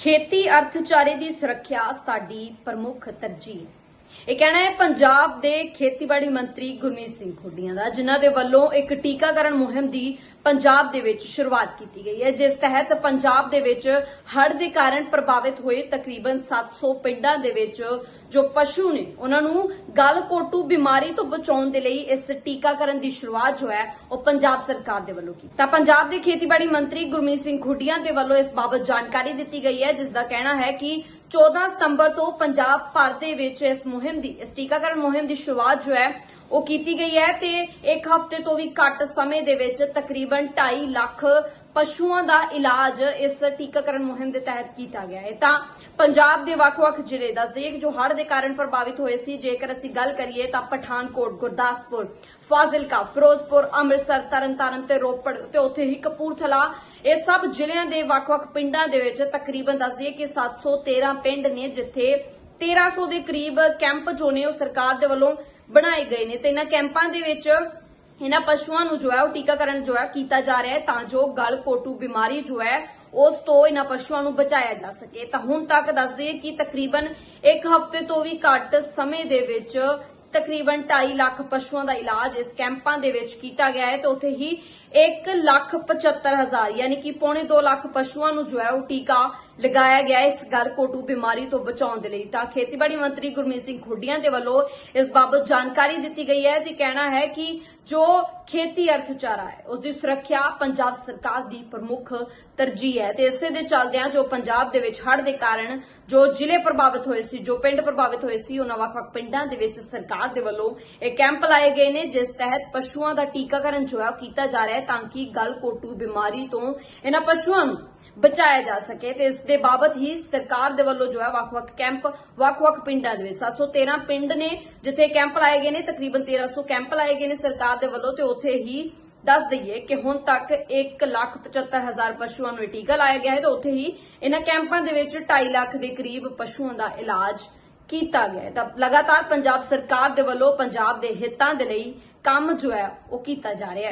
ਖੇਤੀ ਅਰਥਚਾਰੇ ਦੀ ਸੁਰੱਖਿਆ ਸਾਡੀ ਪ੍ਰਮੁੱਖ ਤਰਜੀਹ। ਇਹ ਕਹਿਣਾ ਹੈ, ਪੰਜਾਬ ਦੇ ਖੇਤੀਬਾੜੀ ਮੰਤਰੀ ਗੁਰਮੀਤ ਸਿੰਘ ਖੁੱਡੀਆਂ ਦਾ, ਜਿਨ੍ਹਾਂ ਦੇ ਵੱਲੋਂ ਇੱਕ ਟੀਕਾਕਰਨ ਮੁਹਿੰਮ ਦੀ ਪੰਜਾਬ ਦੇ ਵਿੱਚ ਸ਼ੁਰੂਆਤ ਕੀਤੀ ਗਈ ਹੈ, ਜਿਸ ਤਹਿਤ ਪੰਜਾਬ ਦੇ ਵਿੱਚ ਹੜ੍ਹ ਦੇ ਕਾਰਨ ਪ੍ਰਭਾਵਿਤ ਹੋਏ ਤਕਰੀਬਨ 700 ਪਿੰਡਾਂ ਦੇ ਵਿੱਚ ਜੋ ਪਸ਼ੂ ਨੇ, ਉਹਨਾਂ ਨੂੰ ਗਲਕੋਟੂ ਬਿਮਾਰੀ ਤੋਂ ਬਚਾਉਣ ਦੇ ਲਈ ਇਸ ਟੀਕਾਕਰਨ ਦੀ ਸ਼ੁਰੂਆਤ ਜੋ ਹੈ, ਉਹ ਪੰਜਾਬ ਸਰਕਾਰ ਦੇ ਵੱਲੋਂ ਕੀਤੀ। ਤਾਂ ਪੰਜਾਬ ਦੇ ਖੇਤੀਬਾੜੀ ਮੰਤਰੀ ਗੁਰਮੀਤ ਸਿੰਘ ਖੁੱਡੀਆਂ ਦੇ ਵੱਲੋਂ ਇਸ ਬਾਬਤ ਜਾਣਕਾਰੀ ਦਿੱਤੀ ਗਈ ਹੈ, ਜਿਸ ਦਾ ਕਹਿਣਾ ਹੈ ਕਿ 14 ਸਤੰਬਰ ਤੋਂ ਪੰਜਾਬ ਭਰ ਦੇ ਵਿੱਚ ਇਸ ਮੁਹਿੰਮ ਦੀ, ਇਸ ਟੀਕਾਕਰਨ ਮੁਹਿੰਮ ਦੀ ਸ਼ੁਰੂਆਤ ਜੋ ਹੈ, ਉਹ ਕੀਤੀ ਗਈ ਹੈ ਤੇ ਇੱਕ ਹਫ਼ਤੇ ਤੋਂ ਵੀ ਘੱਟ ਸਮੇਂ ਦੇ ਵਿੱਚ ਤਕਰੀਬਨ 2.5 ਲੱਖ ਪਸ਼ੂਆਂ ਦਾ ਇਲਾਜ ਇਸ ਟੀਕਾਕਰਨ ਮੁਹਿੰਮ ਦੇ ਤਹਿਤ ਕੀਤਾ ਗਿਆ ਹੈ। ਤਾਂ ਪੰਜਾਬ ਦੇ ਵੱਖ-ਵੱਖ ਜ਼ਿਲ੍ਹੇ ਦੱਸ ਦਈਏ ਕਿ ਜੋ ਹੜ੍ਹ ਦੇ ਕਾਰਨ ਪ੍ਰਭਾਵਿਤ ਹੋਏ ਸੀ, ਜੇਕਰ ਅਸੀਂ ਗੱਲ ਕਰੀਏ ਤਾਂ ਪਠਾਨਕੋਟ, ਗੁਰਦਾਸਪੁਰ, ਫਾਜ਼ਿਲਕਾ, ਫਿਰੋਜ਼ਪੁਰ, ਅੰਮ੍ਰਿਤਸਰ, ਤਰਨਤਾਰਨ ਤੇ ਰੋਪੜ ਤੇ ਉੱਥੇ ਹੀ ਕਪੂਰਥਲਾ, ਇਹ ਸਭ ਜ਼ਿਲ੍ਹਿਆਂ ਦੇ ਵੱਖ-ਵੱਖ ਪਿੰਡਾਂ ਦੇ ਵਿੱਚ ਤਕਰੀਬਨ ਦੱਸ ਦਈਏ ਕਿ 713 ਪਿੰਡ ਨੇ ਜਿੱਥੇ 1300 ਦੇ ਕਰੀਬ ਕੈਂਪ ਜੋ ਨੇ ਉਹ ਸਰਕਾਰ ਦੇ ਵੱਲੋਂ ਬਣਾਏ ਗਏ ਨੇ। ਤੇ ਇਹਨਾਂ ਕੈਂਪਾਂ ਦੇ ਵਿੱਚ ਇਹਨਾਂ ਪਸ਼ੂਆਂ ਨੂੰ ਜੋ ਹੈ ਉਹ ਟੀਕਾਕਰਨ ਜੋ ਹੈ ਕੀਤਾ ਜਾ ਰਿਹਾ ਹੈ ਤਾਂ ਜੋ ਗਲ ਕੋਟੂ ਬਿਮਾਰੀ ਜੋ ਹੈ ਉਸ ਤੋਂ ਇਹਨਾਂ ਪਸ਼ੂਆਂ ਨੂੰ ਬਚਾਇਆ ਜਾ ਸਕੇ। ਤਾਂ ਹੁਣ ਤੱਕ ਦੱਸ ਦਈਏ ਕਿ ਤਕਰੀਬਨ ਇੱਕ ਹਫ਼ਤੇ ਤੋਂ ਵੀ ਘੱਟ ਸਮੇਂ ਦੇ ਵਿੱਚ ਤਕਰੀਬਨ 2.5 ਲੱਖ ਪਸ਼ੂਆਂ ਦਾ ਇਲਾਜ ਇਸ ਕੈਂਪਾਂ ਦੇ ਵਿੱਚ ਕੀਤਾ ਗਿਆ ਹੈ ਤੇ ਉੱਥੇ ਹੀ 1 ਲੱਖ 75 ਹਜ਼ਾਰ, ਯਾਨੀ ਕਿ ਪੌਣੇ 2 ਲੱਖ ਪਸ਼ੂਆਂ ਨੂੰ ਜੋ ਹੈ ਉਹ ਟੀਕਾ ਲਗਾਇਆ ਗਿਆ ਇਸ ਗਲ ਕੋਟੂ ਬਿਮਾਰੀ ਤੋਂ ਬਚਾਉਣ ਦੇ ਲਈ। ਤਾਂ ਖੇਤੀਬਾੜੀ ਮੰਤਰੀ ਗੁਰਮੀਤ ਸਿੰਘ ਖੁੱਡੀਆਂ ਦੇ ਵੱਲੋਂ ਇਸ ਬਾਬਤ ਜਾਣਕਾਰੀ ਦਿੱਤੀ ਗਈ ਹੈ ਤੇ ਕਹਿਣਾ ਹੈ ਕਿ ਜੋ ਖੇਤੀ ਅਰਥਚਾਰਾ ਹੈ ਉਸ ਦੀ ਸੁਰੱਖਿਆ ਪੰਜਾਬ ਸਰਕਾਰ ਦੀ ਪ੍ਰਮੁੱਖ ਤਰਜੀਹ ਹੈ ਤੇ ਇਸੇ ਦੇ ਚੱਲਦਿਆਂ ਜੋ ਪੰਜਾਬ ਦੇ ਵਿੱਚ ਹੜ੍ਹ ਦੇ ਕਾਰਨ ਜੋ ਜ਼ਿਲ੍ਹੇ ਪ੍ਰਭਾਵਿਤ ਹੋਏ ਸੀ, ਜੋ ਪਿੰਡ ਪ੍ਰਭਾਵਿਤ ਹੋਏ ਸੀ, ਉਹਨਾਂ ਵੱਖ-ਵੱਖ ਪਿੰਡਾਂ ਦੇ ਵਿੱਚ ਸਰਕਾਰ ਦੇ ਵੱਲੋਂ ਇਹ ਕੈਂਪ ਲਾਏ ਗਏ ਨੇ, ਜਿਸ ਤਹਿਤ ਪਸ਼ੂਆਂ ਦਾ ਟੀਕਾਕਰਨ ਜੋ ਹੈ ਉਹ ਕੀਤਾ ਜਾ ਰਿਹਾ ਹੈ ਤਾਂ ਕਿ ਗਲ ਕੋਟੂ ਬਿਮਾਰੀ ਤੋਂ ਇਹਨਾਂ ਪਸ਼ੂਆਂ ਨੂੰ ਬਚਾਇਆ ਜਾ ਸਕੇ ਤੇ ਇਸ ਦੇ ਬਾਬਤ ਹੀ ਸਰਕਾਰ ਦੇ ਵੱਲੋਂ ਜੋ ਹੈ ਵੱਖ-ਵੱਖ ਕੈਂਪ ਵੱਖ-ਵੱਖ ਪਿੰਡਾਂ ਦੇ ਵਿੱਚ 713 ਪਿੰਡ ਨੇ ਜਿੱਥੇ ਕੈਂਪ ਲਾਏ ਗਏ ਨੇ ਤਕਰੀਬਨ 1300 ਕੈਂਪ ਲਾਏ ਗਏ ਨੇ ਸਰਕਾਰ ਦੇ ਵੱਲੋਂ ਤੇ ਉੱਥੇ ਹੀ ਦੱਸ ਦਈਏ ਕਿ ਹੁਣ ਤੱਕ 1,75,000 ਪਸ਼ੂਆਂ ਨੂੰ ਇਹ ਟੀਕਾ ਲਾਇਆ ਗਿਆ ਹੈ ਤੇ ਉੱਥੇ ਹੀ ਇਹਨਾਂ ਕੈਂਪਾਂ ਦੇ ਵਿੱਚ 2.5 ਲੱਖ ਦੇ ਕਰੀਬ ਪਸ਼ੂਆਂ ਦਾ ਇਲਾਜ ਕੀਤਾ ਗਿਆ ਹੈ। ਤਾਂ ਲਗਾਤਾਰ ਪੰਜਾਬ ਸਰਕਾਰ ਦੇ ਵੱਲੋਂ ਪੰਜਾਬ ਦੇ ਹਿੱਤਾਂ ਦੇ ਲਈ ਕੰਮ ਜੋ ਹੈ ਉਹ ਕੀਤਾ ਜਾ ਰਿਹਾ ਹੈ।